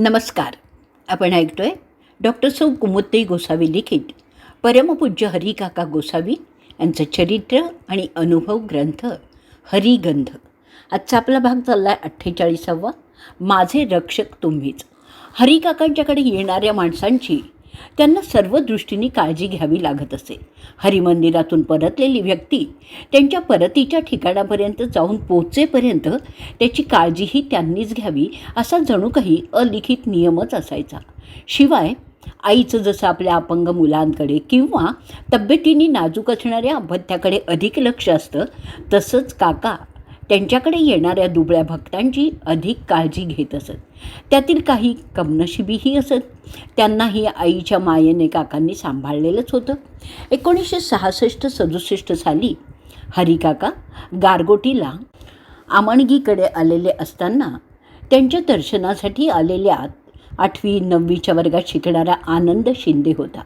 नमस्कार. आपण ऐकतोय डॉक्टर सौ कुमुत्ते गोसावी लिखित. परमपूज्य हरिकाका गोसावी यांचं चरित्र आणि अनुभव ग्रंथ हरिगंध आजचा आपला भाग चालला आहे अठ्ठेचाळीसावा. माझे रक्षक तुम्हीच. हरिकाकांच्याकडे येणाऱ्या माणसांची त्यांना सर्व दृष्टीने काळजी घ्यावी लागत असे. हरिमंदिरातून परतलेली व्यक्ती त्यांच्या परतीच्या ठिकाणापर्यंत जाऊन पोचेपर्यंत त्याची काळजीही त्यांनीच घ्यावी असा जणू काही अलिखित नियमच असायचा. शिवाय आईचं जसं आपल्या अपंग मुलांकडे किंवा तब्येतीने नाजूक असणाऱ्या अपत्याकडे अधिक लक्ष असतं तसंच काका त्यांच्याकडे येणाऱ्या दुबळ्या भक्तांची अधिक काळजी घेत असत. त्यातील काही कमनशिबीही असत. त्यांनाही आईच्या मायेने काकांनी सांभाळलेलंच होतं. एकोणीसशे सहासष्ट सदुसष्ट साली हरिकाका गारगोटीला आमणगीकडे आलेले असताना त्यांच्या दर्शनासाठी आलेल्या आठवी नववीच्या वर्गात शिकणारा आनंद शिंदे होता.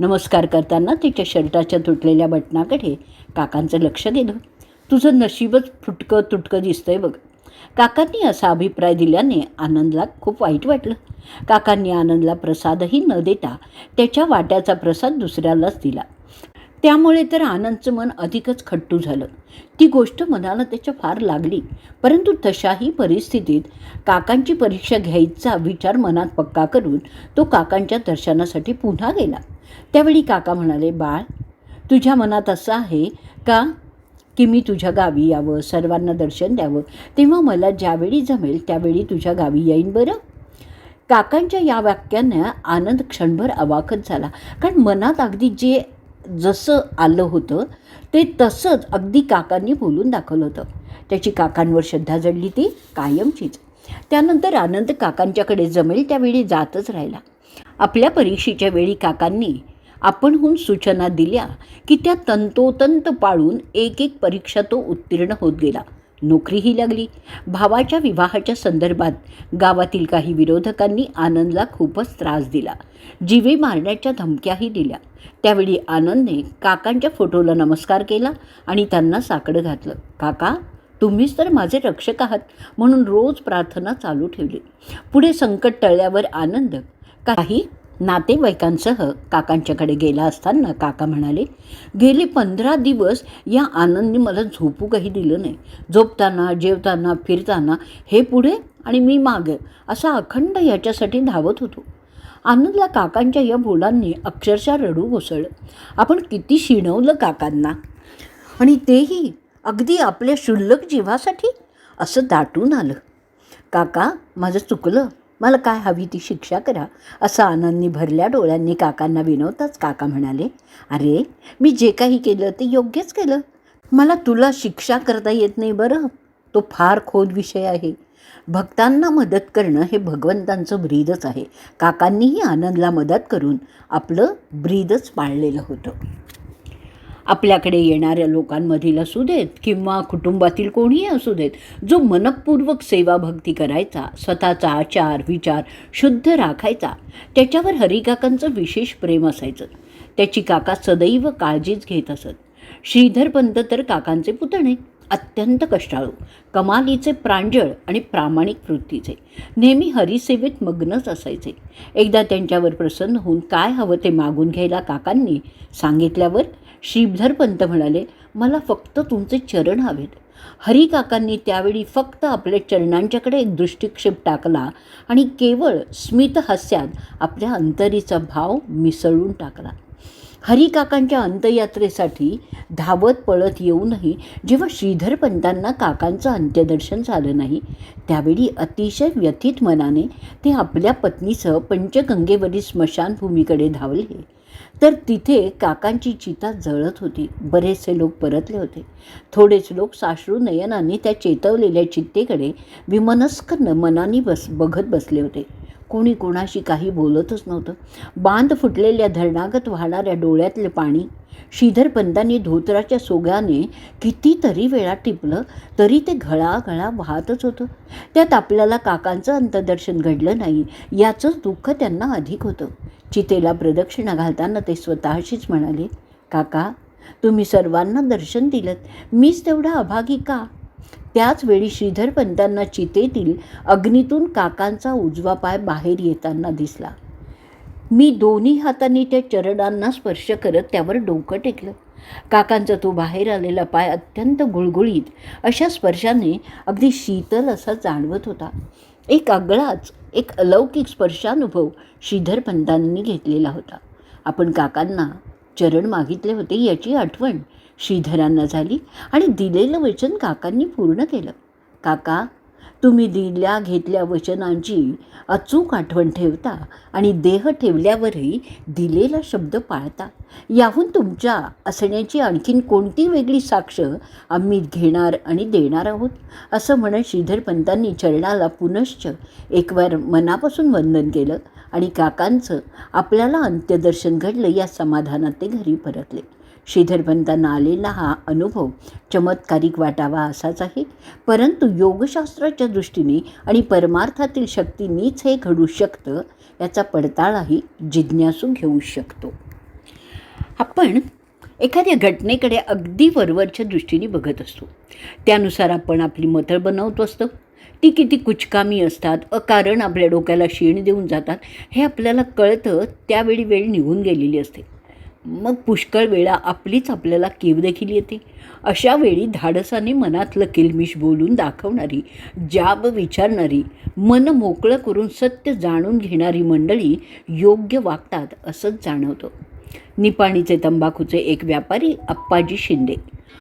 नमस्कार करताना तिच्या शर्टाच्या तुटलेल्या बटणाकडे काकांचं लक्ष गेलं. तुझं नशीबच फुटकं तुटकं दिसतंय बघ. काकांनी असा अभिप्राय दिल्याने आनंदला खूप वाईट वाटलं. काकांनी आनंदला प्रसादही न देता त्याच्या वाट्याचा प्रसाद दुसऱ्यालाच दिला. त्यामुळे तर आनंदचं मन अधिकच खट्टू झालं. ती गोष्ट मनाला त्याच्या फार लागली. परंतु तशाही परिस्थितीत काकांची परीक्षा घ्यायचा विचार मनात पक्का करून तो काकांच्या दर्शनासाठी पुन्हा गेला. त्यावेळी काका म्हणाले बाळ तुझ्या मनात असं आहे का की मी तुझ्या गावी यावं सर्वांना दर्शन द्यावं. तेव्हा मला ज्यावेळी जमेल त्यावेळी तुझ्या गावी येईन बरं. काकांच्या या वाक्यानं आनंद क्षणभर अवाकत झाला. कारण मनात अगदी जे जसं आलं होतं ते तसंच अगदी काकांनी बोलून दाखवलं होतं. त्याची काकांवर श्रद्धा जडली ती कायमचीच. त्यानंतर आनंद काकांच्याकडे जमेल त्यावेळी जातच राहिला. आपल्या परीक्षेच्या वेळी काकांनी आपणहून सूचना दिल्या की त्या तंतोतंत पाळून एक एक परीक्षा तो उत्तीर्ण होत गेला. नोकरीही लागली. भावाच्या विवाहाच्या संदर्भात गावातील काही विरोधकांनी आनंदला खूपच त्रास दिला. जीवे मारण्याच्या धमक्याही दिल्या. त्यावेळी आनंदने काकांच्या फोटोला नमस्कार केला आणि त्यांना साकडं घातलं. काका तुम्हीच तर माझे रक्षक आहात म्हणून रोज प्रार्थना चालू ठेवली. पुढे संकट टळल्यावर आनंद काही नातेवाईकांसह काकांच्याकडे गेला असताना काका म्हणाले गेले पंधरा दिवस या आनंदी मला झोपू काही दिलं नाही. झोपताना जेवताना फिरताना हे पुढे आणि मी मागे असा अखंड याच्यासाठी धावत होतो. आनंदला काकांच्या या बोलांनी अक्षरशः रडू घोसळलं आपण किती शिणवलं काकांना. आणि तेही अगदी आपल्या क्षुल्लक जीवासाठी असं दाटून आलं. काका माझं चुकलं. मला काय हवी ती शिक्षा करा. असं आनंदनी भरल्या डोळ्यांनी काकांना विनवताच काका म्हणाले अरे मी जे काही केलं ते योग्यच केलं. मला तुला शिक्षा करता येत नाही बरं. तो फार खोल विषय आहे. भक्तांना मदत करणं हे भगवंतांचं ब्रीदच आहे. काकांनीही आनंदला मदत करून आपलं ब्रीदच पाळलेलं होतं. आपल्याकडे येणाऱ्या लोकांमधील असू देत किंवा कुटुंबातील कोणीही असू देत जो मनपूर्वक सेवाभक्ती करायचा स्वतःचा आचार विचार शुद्ध राखायचा त्याच्यावर हरिकाकांचं विशेष प्रेम असायचं. त्याची काका सदैव काळजीच घेत असत. श्रीधर पंत तर काकांचे पुतणे अत्यंत कष्टाळू कमालीचे प्रांजळ आणि प्रामाणिक वृत्तीचे. नेहमी हरिसेवेत मग्नच असायचे. एकदा त्यांच्यावर प्रसन्न होऊन काय हवं ते मागून घ्यायला काकांनी सांगितल्यावर श्रीधर पंत म्हणाले मला फक्त तुमचे चरण हवेत. हरिकाकांनी त्यावेळी फक्त आपल्या चरणांच्याकडे एक दृष्टिक्षेप टाकला आणि केवळ स्मितहास्यात आपल्या अंतरीचा भाव मिसळून टाकला. हरिकाकांच्या अंत्ययात्रेसाठी धावत पळत येऊनही जेव्हा श्रीधर पंतांना काकांचं अंत्यदर्शन झालं नाही त्यावेळी अतिशय व्यथित मनाने ते आपल्या पत्नीसह पंचगंगेवरील स्मशानभूमीकडे धावले. तर तिथे काकांची चिता जळत होती. बरेचसे लोक परतले होते. थोडेच लोक साश्रू नयनाने त्या चेतवलेल्या चित्तेकडे विमनस्क मनाने बस बघत बसले होते. कोणी कोणाशी काही बोलतच नव्हतं. बांध फुटलेल्या धरणागत वाहणाऱ्या डोळ्यातले पाणी श्रीधरपंतांनी धोतराच्या सोग्याने कितीतरी वेळा टिपलं तरी ते घळाघळा वाहतच होतं. त्यात आपल्याला काकांचं अंतदर्शन घडलं नाही याचंच दुःख त्यांना अधिक होतं. चितेला प्रदक्षिणा घालताना ते स्वतःशीच म्हणाले काका तुम्ही सर्वांना दर्शन दिलं मीच तेवढा अभागी का? त्याचवेळी श्रीधर पंतांना चितेतील अग्नीतून काकांचा उजवा पाय बाहेर येताना दिसला. मी दोन्ही हातांनी त्या चरणांना स्पर्श करत त्यावर डोकं टेकलं. काकांचा तो बाहेर आलेला पाय अत्यंत गुळगुळीत अशा स्पर्शाने अगदी शीतल असा जाणवत होता. एक आगळाच एक अलौकिक स्पर्शानुभव श्रीधर पंतांनी घेतलेला होता. आपण काकांना चरण मागितले होते याची आठवण श्रीधरांना झाली आणि दिलेलं वचन काकांनी पूर्ण केलं. काका तुम्ही दिल्या घेतल्या वचनांची अचूक आठवण ठेवता आणि देह ठेवल्यावरही दिलेला शब्द पाळता. याहून तुमच्या असण्याची आणखीन कोणती वेगळी साक्ष आम्ही घेणार आणि देणार आहोत? असं म्हणत श्रीधर पंतांनी चरणाला पुनश्च एकवार मनापासून वंदन केलं आणि काकांचं आपल्याला अंत्यदर्शन घडलं या समाधानात ते घरी परतले. श्रीधरपंतांना आलेला हा अनुभव चमत्कारिक वाटावा असाच आहे. परंतु योगशास्त्राच्या दृष्टीने आणि परमार्थातील शक्तीनीच हे घडू शकतं याचा पडताळाही जिज्ञासू घेऊ शकतो. आपण एखाद्या घटनेकडे अगदी वरवरच्या दृष्टीने बघत असतो. त्यानुसार आपण आपली मतं बनवत असतो. ती किती कुचकामी असतात अकारण आपल्या डोक्याला शीण देऊन जातात हे आपल्याला कळतं त्यावेळी वेळ निघून गेलेली असते. मग पुष्कळ वेळा आपलीच आपल्याला कीव देखील येते. अशा वेळी धाडसाने मनातलं किलमिश बोलून दाखवणारी जाब विचारणारी मन मोकळं करून सत्य जाणून घेणारी मंडळी योग्य वागतात असंच जाणवतं. निपाणीचे तंबाखूचे एक व्यापारी अप्पाजी शिंदे.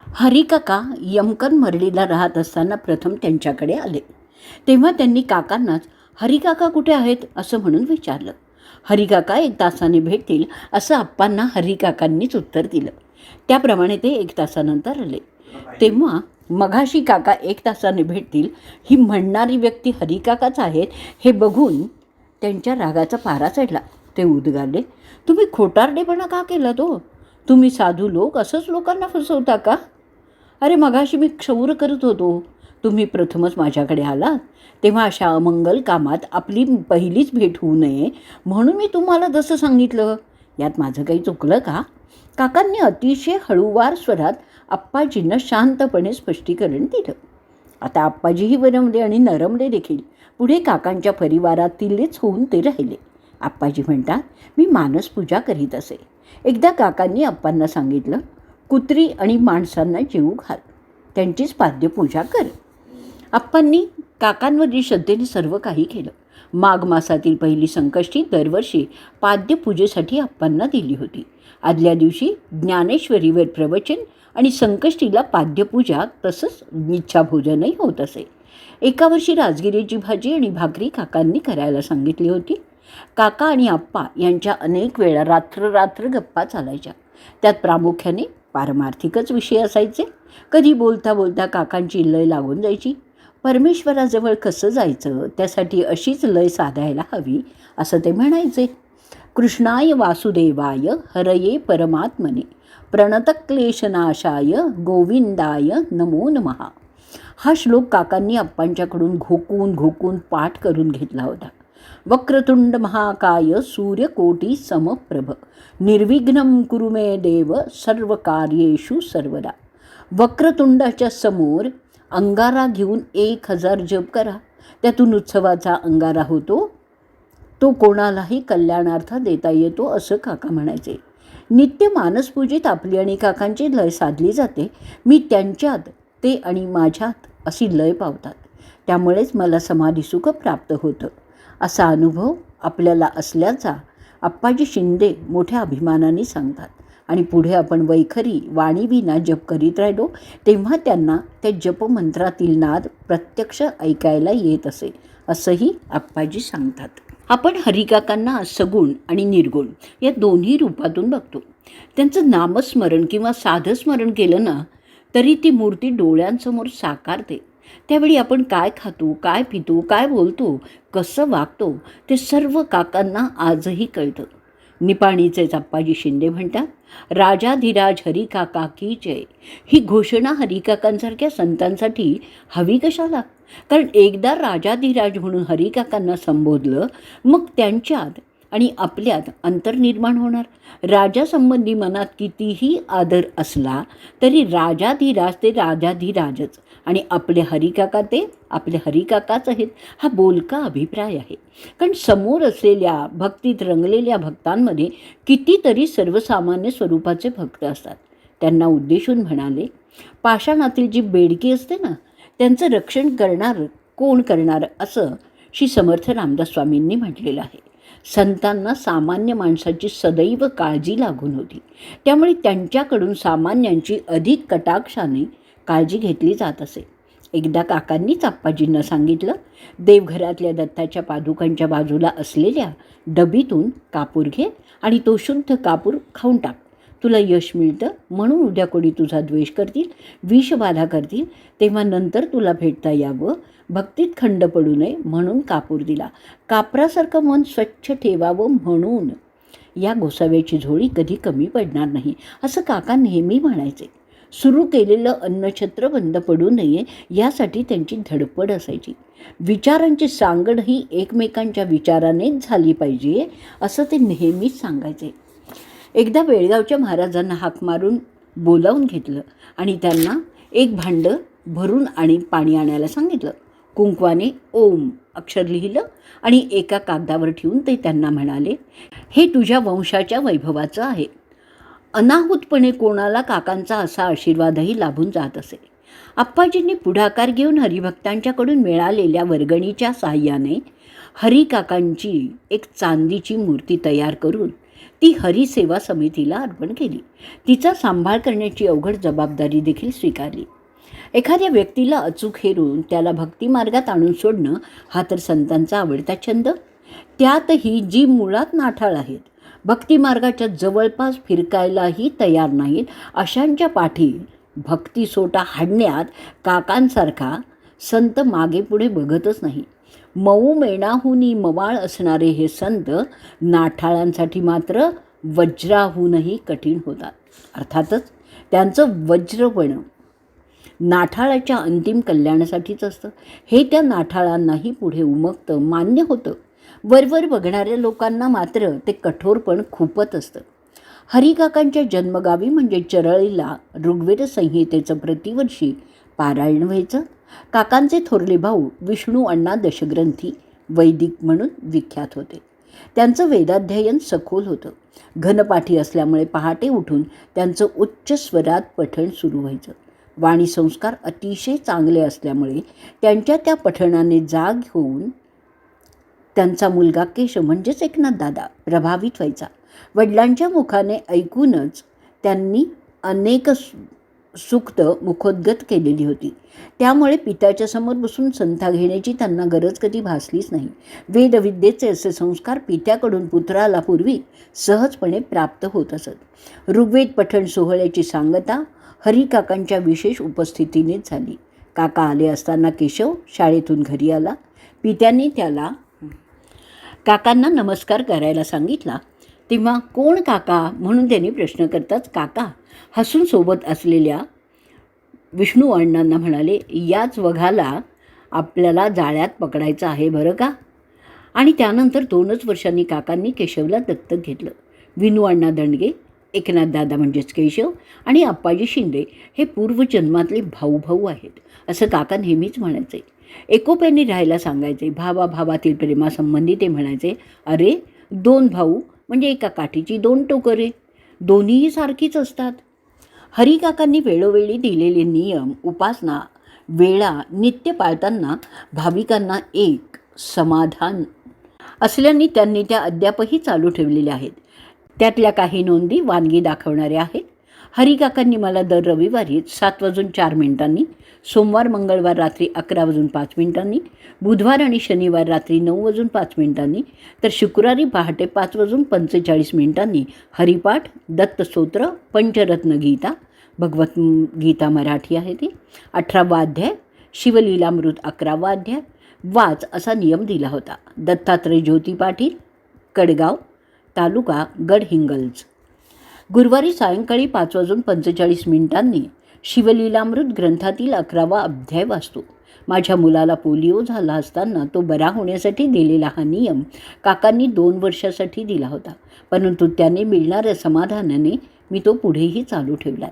हरिकाका यमकन मरळीला राहत असताना प्रथम त्यांच्याकडे आले. तेव्हा त्यांनी काकांनाच हरिकाका कुठे आहेत? असं म्हणून विचारलं. हरिकाका एक तासाने भेटतील असं आप्पांना हरिकाकांनीच उत्तर दिलं. त्याप्रमाणे ते एक तासानंतर आले. तेव्हा मघाशी काका एक तासाने भेटतील ही म्हणणारी व्यक्ती हरिकाकाच आहेत हे बघून त्यांच्या रागाचा पारा चढला. ते उद्गारले तुम्ही खोटारडेपणा का केला तो हो? तुम्ही साधू लोक असंच लोकांना फसवता का? अरे मघाशी मी क्षौर करत होतो. तुम्ही प्रथमच माझ्याकडे आलात तेव्हा अशा अमंगल कामात आपली पहिलीच भेट होऊ नये म्हणून मी तुम्हाला जसं सांगितलं. यात माझं काही चुकलं का? काकांनी अतिशय हळूवार स्वरात आप्पाजींना शांतपणे स्पष्टीकरण दिलं. आता आप्पाजीही वरमले आणि नरमले देखील. पुढे काकांच्या परिवारातीलच होऊन ते राहिले. आप्पाजी म्हणतात मी मानसपूजा करीत असे. एकदा काकांनी आप्पांना सांगितलं कुत्री आणि माणसांना जीव घाल. त्यांचीच पाद्यपूजा कर. आप्पांनी काकांवरील श्रद्धेने सर्व काही केलं. माघ मासातील पहिली संकष्टी दरवर्षी पाद्यपूजेसाठी आप्पांना दिली होती. आदल्या दिवशी ज्ञानेश्वरीवर प्रवचन आणि संकष्टीला पाद्यपूजा तसंच इच्छाभोजनही होत असे. एका वर्षी राजगिरीची भाजी आणि भाकरी काकांनी करायला सांगितली होती. काका आणि आप्पा यांच्या अनेक वेळा रात्र रात्र गप्पा चालायच्या. त्यात प्रामुख्याने पारमार्थिकच विषय असायचे. कधी बोलता बोलता काकांची लय लागून जायची. परमेश्वराजवळ कसं जायचं? त्यासाठी अशीच लय साधायला हवी असं ते म्हणायचे. कृष्णाय वासुदेवाय हरये परमात्मने. प्रणतक्लेशनाशाय गोविंदाय नमो नमहा हा श्लोक काकांनी अप्पांच्याकडून घोकून घोकून पाठ करून घेतला होता. वक्रतुंड महाकाय सूर्यकोटी समप्रभ. निर्विघ्नं कुरुमे देव सर्व कार्येषु सर्वदा. वक्रतुंडाच्या समोर अंगारा घेऊन एक हजार जप करा. त्यातून उत्सवाचा अंगारा होतो. तो कोणालाही कल्याणार्थ देता येतो असं काका म्हणायचे. नित्य मानसपूजेत आपली आणि काकांची लय साधली जाते. मी त्यांच्यात ते आणि माझ्यात अशी लय पावतात. त्यामुळेच मला समाधीसुख प्राप्त होतं. असा अनुभव आपल्याला असल्याचा आप्पाजी शिंदे मोठ्या अभिमानाने सांगतात. आणि पुढे आपण वैखरी वाणीविना जप करीत राहिलो तेव्हा त्यांना त्या जपमंत्रातील नाद प्रत्यक्ष ऐकायला येत असे असंही आप्पाजी सांगतात. आपण हरिकाकांना सगुण आणि निर्गुण या दोन्ही रूपातून बघतो. त्यांचं नामस्मरण किंवा साधस्मरण केलं ना तरी ती मूर्ती डोळ्यांसमोर साकारते. त्यावेळी आपण काय खातो काय पितो काय बोलतो कसं वागतो ते सर्व काकांना आजही कळतं. निपाणीचे अप्पाजी शिंदे म्हणतात राजाधिराज हरिकाका की जय. ही घोषणा हरिकाकांसारख्या संतांसाठी हवी कशाला? कारण एकदा राजाधिराज म्हणून हरिकाकांना संबोधलं मग त्यांच्यात आणि आपल्यात अंतर निर्माण होणार. राजासंबंधी मनात कितीही आदर असला तरी राजाधिराज ते राजाधिराजच आणि आपले हरिकाका ते आपले हरिकाकाच आहेत. हा बोलका अभिप्राय आहे. कारण समोर असलेल्या भक्तीत रंगलेल्या भक्तांमध्ये कितीतरी सर्वसामान्य स्वरूपाचे भक्त असतात. त्यांना उद्देशून म्हणाले पाषाणातील जी बेडकी असते ना त्यांचं रक्षण करणार कोण करणार असं श्री समर्थ रामदास स्वामींनी म्हटलेलं आहे. संतांना सामान्य माणसाची सदैव काळजी लागून होती. त्यामुळे त्यांच्याकडून सामान्यांची अधिक कटाक्षाने काळजी घेतली जात असे. एकदा काकांनीच आप्पाजींना सांगितलं देवघरातल्या दत्ताच्या पादुकांच्या बाजूला असलेल्या डबीतून कापूर घे आणि तो शुद्ध कापूर खाऊन टाक. तुला यश मिळतं म्हणून उद्या कोणी तुझा द्वेष करतील विषबाधा करतील तेव्हा नंतर तुला भेटता यावं. भक्तीत खंड पडू नये म्हणून कापूर दिला. कापरासारखं मन स्वच्छ ठेवावं म्हणून. या गोसाव्याची झोळी कधी कमी पडणार नाही असं काका नेहमी म्हणायचे. सुरू केलेलं अन्नछत्र बंद पडू नये यासाठी त्यांची धडपड असायची. विचारांची सांगड ही एकमेकांच्या विचारानेच झाली पाहिजे असं ते नेहमीच सांगायचे. एकदा बेळगावच्या महाराजांना हाक मारून बोलावून घेतलं आणि त्यांना एक भांडं भरून आणि पाणी आणायला सांगितलं. कुंकवाने ओम अक्षर लिहिलं आणि एका कागदावर ठेवून ते त्यांना म्हणाले हे तुझ्या वंशाच्या वैभवाचं आहे. अनाहूतपणे कोणाला काकांचा असा आशीर्वादही लाभून जात असे. आप्पाजींनी पुढाकार घेऊन हरिभक्तांच्याकडून मिळालेल्या वर्गणीच्या साह्याने हरिकाकांची एक चांदीची मूर्ती तयार करून ती हरिसेवा समितीला अर्पण केली. तिचा सांभाळ करण्याची अवघड जबाबदारी देखील स्वीकारली. एखाद्या व्यक्तीला अचूक हेरून त्याला भक्तिमार्गात आणून सोडणं हा तर संतांचा आवडता छंद. त्यातही जी मुळात नाठाळ आहेत भक्तिमार्गाच्या जवळपास फिरकायलाही तयार नाहीत. अशांच्या पाठी भक्तीसोटा हाडण्यात काकांसारखा संत मागे पुढे बघतच नाही. मऊ मेणाहूनही मवाळ असणारे हे संत नाठाळांसाठी मात्र वज्राहूनही कठीण होतात. अर्थातच त्यांचं वज्रपण नाठाळाच्या अंतिम कल्याणासाठीच असतं. हे त्या नाठाळांनाही पुढे उमगतं मान्य होतं. वरवर बघणाऱ्या लोकांना मात्र ते कठोरपण खूपच असतं. हरिकाकांच्या जन्मगावी म्हणजे चरळीला ऋग्वेद संहितेचं प्रतिवर्षी पारायण व्हायचं. काकांचे थोरले भाऊ विष्णू अण्णा दशग्रंथी वैदिक म्हणून विख्यात होते. त्यांचं वेदाध्ययन सखोल होतं. घनपाठी असल्यामुळे पहाटे उठून त्यांचं उच्च स्वरात पठण सुरू व्हायचं. वाणी संस्कार अतिशय चांगले असल्यामुळे त्यांच्या त्या पठणाने जाग होऊन त्यांचा मुलगा केश म्हणजेच एकनाथ दादा प्रभावित व्हायचा. वडिलांच्या मुखाने ऐकूनच त्यांनी अनेक सुक्त मुखोद्गत केलेली होती. त्यामुळे पित्याच्या समोर बसून संथा घेण्याची त्यांना गरज कधी भासलीच नाही. वेदविद्येचे असे संस्कार पित्याकडून पुत्राला पूर्वी सहजपणे प्राप्त होत असत. ऋग्वेद पठण सोहळ्याची सांगता हरिकाकांच्या विशेष उपस्थितीनेच झाली. काका आले असताना केशव शाळेतून घरी आला. पित्याने त्याला काकांना नमस्कार करायला सांगितला तेव्हा कोण काका म्हणून त्यांनी प्रश्न करताच काका हसून सोबत असलेल्या विष्णू अण्णांना म्हणाले याच वघाला आपल्याला जाळ्यात पकडायचं आहे बरं का? आणि त्यानंतर दोनच वर्षांनी काकांनी केशवला दत्तक घेतलं. विनू अण्णा दंडगे एकनाथ दादा म्हणजेच केशव आणि आप्पाजी शिंदे हे पूर्वजन्मातले भाऊ भाऊ आहेत असं काका नेहमीच म्हणायचे. एकोप्याने राहायला सांगायचे. भावा भावातील प्रेमासंबंधी ते म्हणायचे अरे दोन भाऊ म्हणजे एका काठीची दोन टोकरे दोन्हीही सारखीच असतात. हरिकाकांनी वेळोवेळी दिलेले नियम उपासना वेळा नित्य पाळताना भाविकांना एक समाधान असल्याने त्यांनी त्या अद्यापही चालू ठेवलेल्या आहेत. त्यातल्या काही नोंदी वानगी दाखवणाऱ्या आहेत. हरिकाकांनी मला दर रविवारी सात वाजून चार मिनिटांनी सोमवार मंगळवार रात्री अकरा वाजून पाच मिनिटांनी बुधवार आणि शनिवार रात्री नऊ वाजून पाच मिनिटांनी तर शुक्रवारी पहाटे पाच वाजून पंचेचाळीस मिनिटांनी हरिपाठ दत्तस्तोत्र पंचरत्न गीता भगवत गीता मराठी आहे ती. अठरावा अध्याय शिवलीलामृत अकरावा अध्याय वाच असा नियम दिला होता. दत्तात्रय ज्योती पाटील कडगाव तालुका गडहिंगल्ज. गुरुवारी सायंकाळी पाच वाजून पंचेचाळीस मिनिटांनी शिवलीलामृत ग्रंथातील अकरावा अध्याय वाचतो. माझ्या मुलाला पोलिओ झाला असताना तो बरा होण्यासाठी दिलेला हा नियम काकांनी दोन वर्षासाठी दिला होता. परंतु त्याने मिळणाऱ्या समाधानाने मी तो पुढेही चालू ठेवला.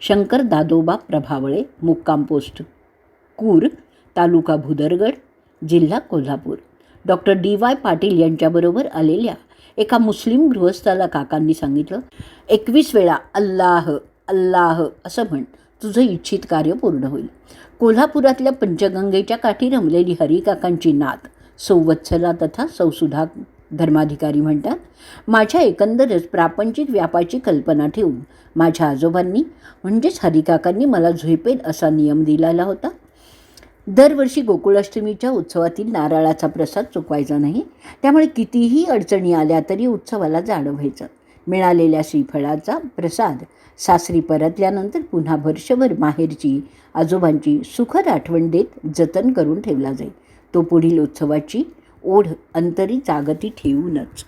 शंकर दादोबा प्रभावळे मुक्काम पोस्ट कूर तालुका भुदरगड जिल्हा Kolhapur. Doctor D Y Patil यांच्याबरोबर आलेल्या एका मुस्लिम गृहस्थाला काकांनी सांगितलं एकवीस वेळा अल्लाह अल्लाह असं म्हण. तुझं इच्छित कार्य पूर्ण होईल. कोल्हापुरातल्या पंचगंगेच्या काठी रमलेली हरिकाकांची नात सौवत्सला तथा सौसुधा धर्माधिकारी म्हणतात माझ्या एकंदरच प्रापंचिक व्यापाची कल्पना ठेवून माझ्या आजोबांनी म्हणजेच हरिकाकांनी मला झोपेल असा नियम दिलेला होता. दरवर्षी गोकुळाष्टमीच्या उत्सवातील नारळाचा प्रसाद चुकवायचा नाही त्यामुळे कितीही अडचणी आल्या तरी उत्सवाला जाणं व्हायचं. मिळालेल्या श्रीफळाचा प्रसाद. सासरी परतल्यानंतर पुन्हा वर्षभर माहेरची आजोबांची सुखद आठवण देत जतन करून ठेवला जाईल तो पुढील उत्सवाची ओढ अंतरी जागती ठेवूनच.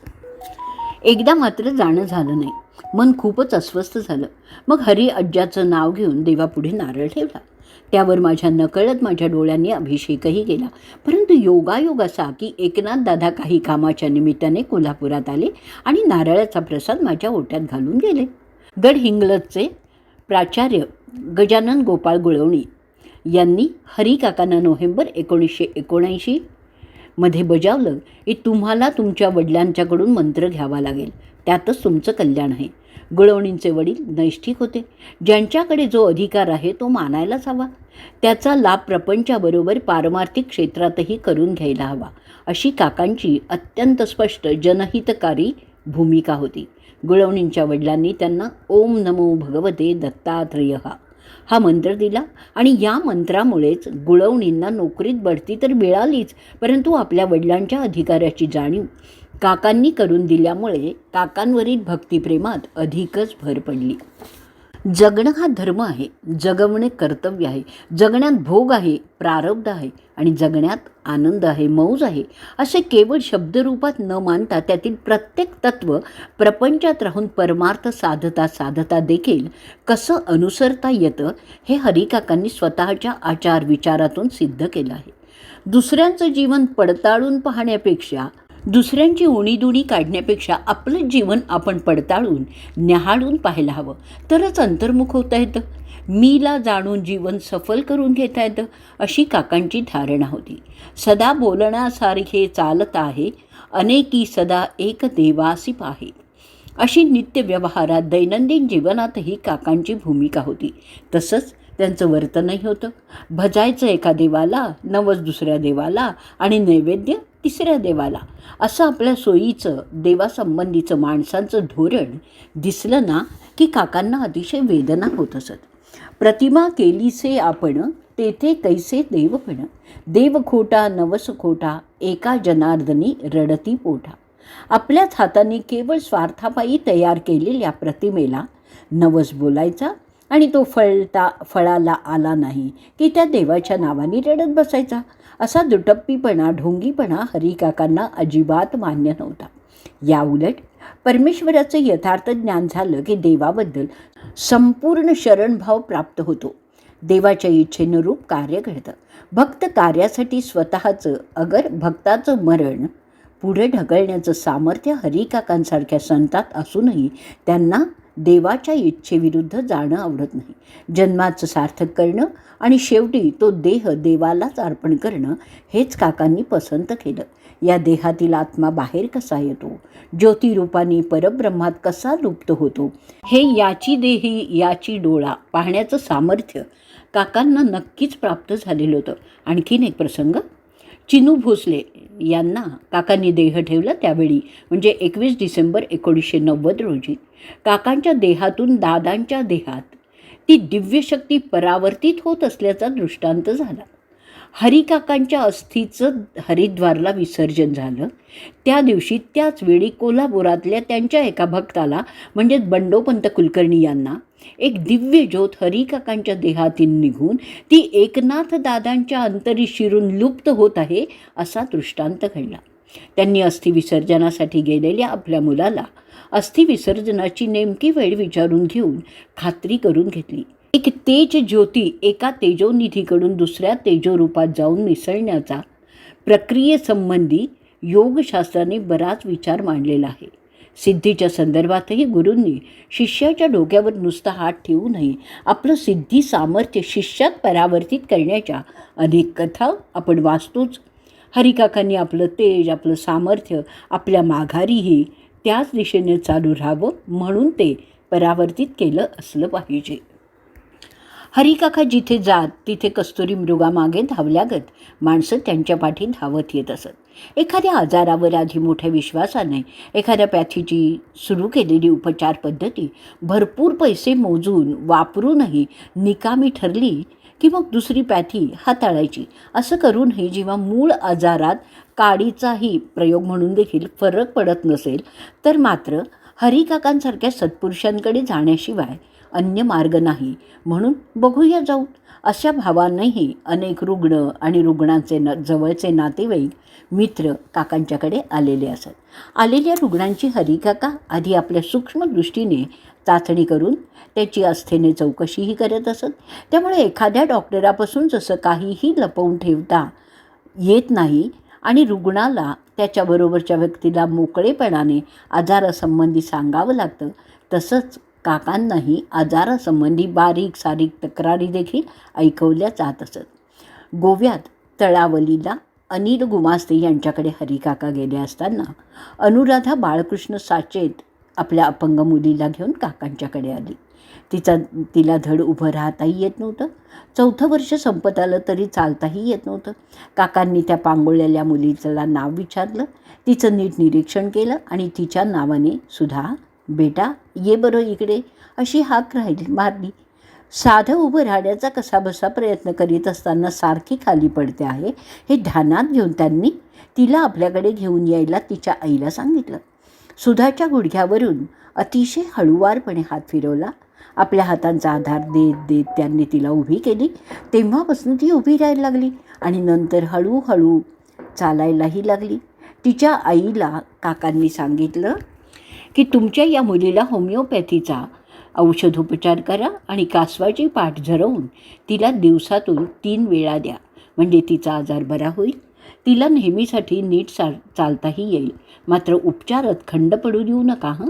एकदा मात्र जाणं झालं नाही. मन खूपच अस्वस्थ झालं. मग हरी अज्जाचं नाव घेऊन देवापुढे नारळ ठेवला. त्यावर माझ्या नकळत माझ्या डोळ्यांनी अभिषेकही केला. परंतु योगायोग असा की एकनाथ दादा काही कामाच्या निमित्ताने कोल्हापुरात आले आणि नारळाचा प्रसाद माझ्या ओट्यात घालून गेले. गडहिंग्लजचे प्राचार्य गजानन गोपाळ गुळवणी यांनी हरिकाकांना नोव्हेंबर एकोणीसशे एकोणऐंशी मध्ये बजावलं की तुम्हाला तुमच्या वडिलांच्याकडून मंत्र घ्यावा लागेल. त्यातच तुमचं कल्याण आहे. गुळवणींचे वडील नैष्ठिक होते. ज्यांच्याकडे जो अधिकार आहे तो मानायलाच हवा. त्याचा लाभ प्रपंचाबरोबर पारमार्थिक क्षेत्रातही करून घ्यायला हवा अशी काकांची अत्यंत स्पष्ट जनहितकारी भूमिका होती. गुळवणींच्या वडिलांनी त्यांना ओम नमो भगवते दत्तात्रेय हा हा मंत्र दिला. आणि या मंत्रामुळेच गुळवणींना नोकरीत बढती तर मिळालीच परंतु आपल्या वडिलांच्या अधिकाराची जाणीव काकांनी करून दिल्यामुळे काकांवरील भक्तिप्रेमात अधिकच भर पडली. जगणं हा धर्म आहे. जगवणे कर्तव्य आहे. जगण्यात भोग आहे प्रारब्ध आहे आणि जगण्यात आनंद आहे मौज आहे. असे केवळ शब्दरूपात न मानता त्यातील प्रत्येक तत्व प्रपंचात राहून परमार्थ साधता साधता देखील कसं अनुसरता येतं हे हरिकाकांनी स्वतःच्या आचार विचारातून सिद्ध केलं आहे. दुसऱ्यांचं जीवन पडताळून पाहण्यापेक्षा दुसऱ्यांची उणीदुणी काढण्यापेक्षा आपलं जीवन आपण पडताळून न्याहाळून पाहायला हवं. तरच अंतर्मुख होता येतं. मीला जाणून जीवन सफल करून घेता येतं अशी काकांची धारणा होती. सदा बोलण्यासारखे चालत आहे अनेकी सदा एक देवासिप आहे. अशी नित्य व्यवहारात दैनंदिन जीवनातही काकांची भूमिका होती. तसंच त्यांचं वर्तनही होतं. भजायचं एका देवाला नवस दुसऱ्या देवाला आणि नैवेद्य तिसऱ्या देवाला. असं आपल्या सोयीचं देवासंबंधीचं माणसांचं धोरण दिसलं ना की काकांना अतिशय वेदना होत असत. प्रतिमा केलीसे आपण तेथे कैसे देवपण देव खोटा नवस खोटा एका जनार्दनी रडती पोटा. आपल्याच हाताने केवळ स्वार्थापायी तयार केलेल्या प्रतिमेला नवस बोलायचा आणि तो फळता फळाला आला नाही की त्या देवाच्या नावाने रडत बसायचा. असा दुटप्पीपणा ढोंगीपणा हरिकाकांना अजिबात मान्य नव्हता. या उलट परमेश्वराचं यथार्थ ज्ञान झालं की देवाबद्दल संपूर्ण शरणभाव प्राप्त होतो. देवाच्या इच्छेनुरूप कार्य घडतं. भक्त कार्यासाठी स्वतःचं अगर भक्ताचं मरण पुढे ढकलण्याचं सामर्थ्य हरिकाकांसारख्या संतात असूनही त्यांना देवाच्या इच्छेविरुद्ध जाणं आवडत नाही. जन्माचं सार्थक करणं आणि शेवटी तो देह देवालाच अर्पण करणं हेच काकांनी पसंत केलं. या देहातील आत्मा बाहेर कसा येतो? ज्योतिरूपाने परब्रह्मात कसा लुप्त होतो? हे याची देही याची डोळा पाहण्याचं सामर्थ्य काकांना नक्कीच प्राप्त झालेलं होतं. आणखीन एक प्रसंग? चिनू भोसले यांना काकांनी देह ठेवला त्यावेळी म्हणजे एकवीस डिसेंबर एकोणीसशे नव्वद रोजी. काकांच्या देहातून दादांच्या देहात ती दिव्यशक्ती परावर्तित होत असल्याचा दृष्टांत झाला. हरिकाकांच्या अस्थीचं हरिद्वारला विसर्जन झालं. त्या दिवशी त्याच वेळी कोल्हापुरातल्या त्यांच्या एका भक्ताला म्हणजेच बंडोपंत कुलकर्णी यांना एक दिव्य ज्योत हरिकाकांच्या देहातील निघून ती एकनाथ दादांच्या अंतरी शिरून लुप्त होत आहे असा दृष्टांत घडला. त्यांनी अस्थि विसर्जनासाठी गेलेल्या आपल्या मुलाला अस्थि विसर्जनाची नेमकी वेळ विचारून घेऊन खात्री करून घेतली. एक तेज ज्योती एका तेजोनिधीकडून दुसऱ्या तेजोरूपात जाऊन मिसळण्याचा प्रक्रियेसंबंधी योगशास्त्राने बराच विचार मांडलेला आहे. सिद्धीच्या संदर्भातही गुरूंनी शिष्याच्या डोक्यावर नुसता हात ठेवू नये. आपलं सिद्धी सामर्थ्य शिष्यात परावर्तित करण्याच्या अनेक कथा आपण वाचतोच. हरिकाकांनी आपलं तेज आपलं सामर्थ्य आपल्या माघारीही त्याच दिशेने चालू राहावं म्हणून ते परावर्तित केलं असलं पाहिजे. हरिकाका जिथे जात तिथे कस्तुरी मृगामागे धावल्यागत माणसं त्यांच्या पाठी धावत येत असत. एखाद्या आजारावर आधी मोठ्या विश्वासाने एखाद्या पॅथीची सुरू केलेली उपचार पद्धती भरपूर पैसे मोजून वापरूनही निकामी ठरली की मग दुसरी पॅथी हाताळायची. असं करूनही जेव्हा मूळ आजारात काडीचाही प्रयोग म्हणून देखील फरक पडत नसेल तर मात्र हरिकाकांसारख्या सत्पुरुषांकडे जाण्याशिवाय अन्य मार्ग नाही. म्हणून बघूया जाऊ. अशा भावांनाही अनेक रुग्ण आणि रुग्णांचे न जवळचे नातेवाईक मित्र काकांच्याकडे आलेले असत. आलेल्या रुग्णांची हरिकाका आधी आपल्या सूक्ष्मदृष्टीने चाचणी करून त्याची अस्थेने चौकशीही करत असत. त्यामुळे एखाद्या डॉक्टरापासून जसं काहीही लपवून ठेवता येत नाही आणि रुग्णाला त्याच्याबरोबरच्या व्यक्तीला मोकळेपणाने आजारासंबंधी सांगावं लागतं तसंच काकांनाही आजारासंबंधी बारीक सारीक तक्रारी देखील ऐकवल्या जात असत. गोव्यात तळावलीला अनिल गुमास्ते यांच्याकडे हरिकाका गेले असताना अनुराधा बाळकृष्ण साचेत आपल्या अपंग मुलीला घेऊन काकांच्याकडे आली. तिचा तिला धड उभं राहताही येत नव्हतं. चौथं वर्ष संपत आलं तरी चालताही येत नव्हतं. काकांनी त्या पांगुळलेल्या मुलीचं नाव विचारलं. तिचं नीट निरीक्षण केलं आणि तिच्या नावाने सुद्धा बेटा ये बरं इकडे. अशी हाक राहिली मारली. साधं उभं राहण्याचा कसाबसा प्रयत्न करीत असताना सारखी खाली पडते आहे हे ध्यानात घेऊन त्यांनी तिला आपल्याकडे घेऊन यायला तिच्या आईला सांगितलं. सुधाच्या गुडघ्यावरून अतिशय हळूवारपणे हात फिरवला. आपल्या हातांचा आधार देत देत त्यांनी तिला उभी केली. तेव्हापासून ती उभी राहायला लागली आणि नंतर हळूहळू चालायलाही लागली. तिच्या आईला काकांनी सांगितलं की तुमच्या या मुलीला होमिओपॅथीचा औषधोपचार करा आणि कासवाची पाठ झरवून तिला दिवसातून तीन वेळा द्या. म्हणजे तिचा आजार बरा होईल. तिला नेहमीसाठी नीट चा चालताही येईल. मात्र उपचारात खंड पडू देऊ नका हं?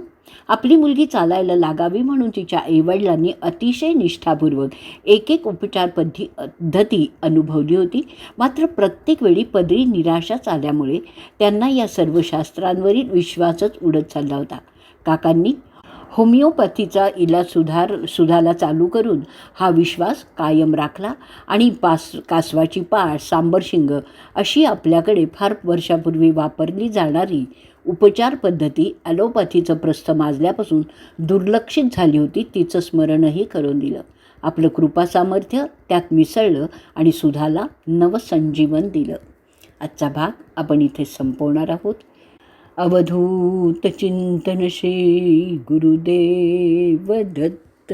आपली मुलगी चालायला लागावी म्हणून तिच्या आईवडिलांनी अतिशय निष्ठापूर्वक एक एक उपचार पद्धती पद्धती अनुभवली होती. मात्र प्रत्येक वेळी पदरी निराशाच आल्यामुळे त्यांना या सर्व शास्त्रांवरील विश्वासच उडत चालला होता. काकांनी होमिओपॅथीचा इलाज सुधार सुधाला चालू करून हा विश्वास कायम राखला आणि पास कासवाची पाळ सांबरशिंग अशी आपल्याकडे फार वर्षापूर्वी वापरली जाणारी उपचार पद्धती ॲलोपॅथीचं प्रस्थ माजल्यापासून दुर्लक्षित झाली होती तिचं स्मरणही करून दिलं. आपलं कृपा सामर्थ्य त्यात मिसळलं आणि सुधाला नवसंजीवन दिलं. आजचा भाग आपण इथे संपवणार आहोत. अवधूत चिंतन श्री गुरुदेव दत्त।